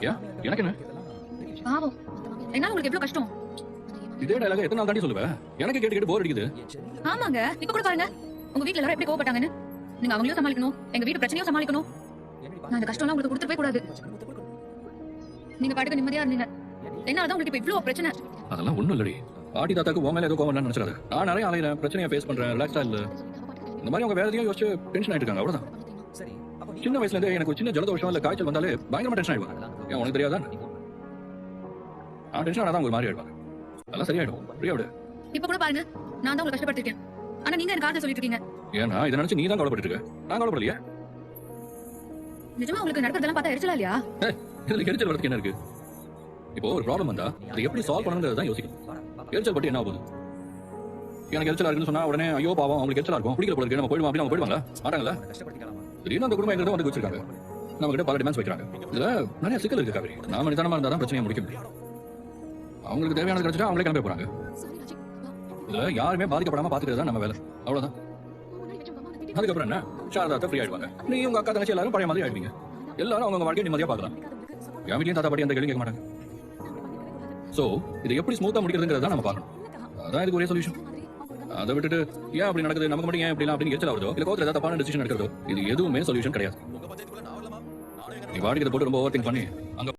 எனக்கு என்ன பாவம். என்னால உங்களுக்கு எவ்வளவு கஷ்டம்? இதே டயலாக எத்தனை நாள் தாண்டி எனக்கு கேட்டு கேட்டு போர் அடிக்குது. ஆமாங்க. இப்ப கூட பாருங்க. உங்க வீட்ல எல்லாரும் எப்படி கோவப்பட்டாங்கன்னு? நீங்க அவங்களையும் சமாளிக்கணும். எங்க வீட்டு பிரச்சனையும் சமாளிக்கணும். நான் இந்த கஷ்டம் உங்களுக்கு கொடுத்துட்டு போய் கூடாது. நீங்க பாட்டுக்கு நிம்மதியா இருந்தீங்க. என்னாலதான் உங்களுக்கு இப்ப இவ்வளவு பிரச்சனை. அதெல்லாம் ஒண்ணும் இல்லடி. பாட்டி தாத்தாக்கு உன் மேல ஏதோ கோவம் இல்லைன்னு நினைச்சிடாத. நான் நிறைய அலையிறேன் பிரச்சனையை ஃபேஸ் பண்றேன் ரிலாக்ஸா இல்ல. இந்த மாதிரி அவங்க வேற எதையும் யோசிச்சு டென்ஷன் ஆயிட்டு இருக்காங்க. அவ்வளவுதான். சின்ன வயசுல இருந்தே எனக்கு சின்ன ஜலதோஷம் இல்ல காய்ச்சல் வந்தாலே பயங்கரமா டென்ஷன் ஆயிடுவாங்க. ஏன் உனக்கு தெரியாதா? நான் டென்ஷன் ஆனாதான் ஒரு மாதிரி ஆயிடுவாங்க. அதெல்லாம் சரியாயிடும். ஃப்ரீயா விடு? இப்ப கூட பாருங்க. நான் தான் உங்களுக்கு கஷ்டப்பட்டிருக்கேன் ஆனா நீங்க எனக்கு ஆறுதல் சொல்லிட்டு இருக்கீங்க ஏன்னா இதை நினைச்சு நீ தான் கவலைப்பட்டு இருக்க நான் கவலைப்படலையே? நிஜமா உங்களுக்கு நடக்கிறதெல்லாம் பார்த்தா எரிச்சலா இல்லையா? இதுல எரிச்சல் வரதுக்கு என்ன இருக்கு? இப்போ ஒரு ப்ராப்ளம் வந்தா அதை எப்படி சால்வ் பண்ணணுங்கிறத தான் யோசிக்கணும். எரிச்சல் பட்டு என்ன ஆகுது? எனக்கு எரிச்சலா இருக்குன்னு சொன்னா உடனே ஐயோ பாவம் அவங்களுக்கு எரிச்சலா இருக்கும். பிடிக்கிற போல இருக்கு. நம்ம போயிடுவோம் அப்படின்னு அவங்க போயிடுவாங்க மாட்டாங்கல்ல திடீர்னு அந்த குடும்பம் எங்கிட்ட வந்து வச்சிருக்காங்க நம்ம கிட்ட பல டிமாண்ட்ஸ் வைக்கிறாங்க. இதுல நிறைய சிக்கல் இருக்கு காவிரி. நாம நிதானமா இருந்தா தான் பிரச்சனையை முடிக்க முடியும். அவங்களுக்கு தேவையானது கிடைச்சிட்டா அவங்களே கிளம்ப போறாங்க. இதுல யாருமே பாதிக்கப்படாம பாத்துக்கிறது தான் நம்ம வேலை. அவ்வளவுதான். அதுக்கப்புறம் என்ன? சாரதாத்த ஃப்ரீ ஆயிடுவாங்க. நீ உங்க அக்கா தங்கச்சி எல்லாரும் பழைய மாதிரி ஆயிடுவீங்க. எல்லாரும் அவங்க வாழ்க்கையை நிம்மதியா பாக்கலாம் என் வீட்லயும் தாத்தா பாட்டி அந்த கேள்வி கேட்க மாட்டாங்க. சோ இதை எப்படி ஸ்மூத்தா முடிக்கிறதுங்கிறத நம்ம பார்க்கணும். அதான் இதுக்கு ஒரே சொல்யூஷன் அதை விட்டுட்டு ஏன் அப்படி நடக்குது? நமக்கு மட்டும் ஏன் இப்படி அப்படின்னு எரிச்சல் வருதோ? இல்ல கோத்துல ஏதாவது தப்பான டிசிஷன் எடுக்கிறதோ? இது எதுவுமே சொல்யூஷன் கிடையாது. நீ வாடிக்கிறத போட்டு ரொம்ப ஓவர் திங்க் பண்ணி. அங்க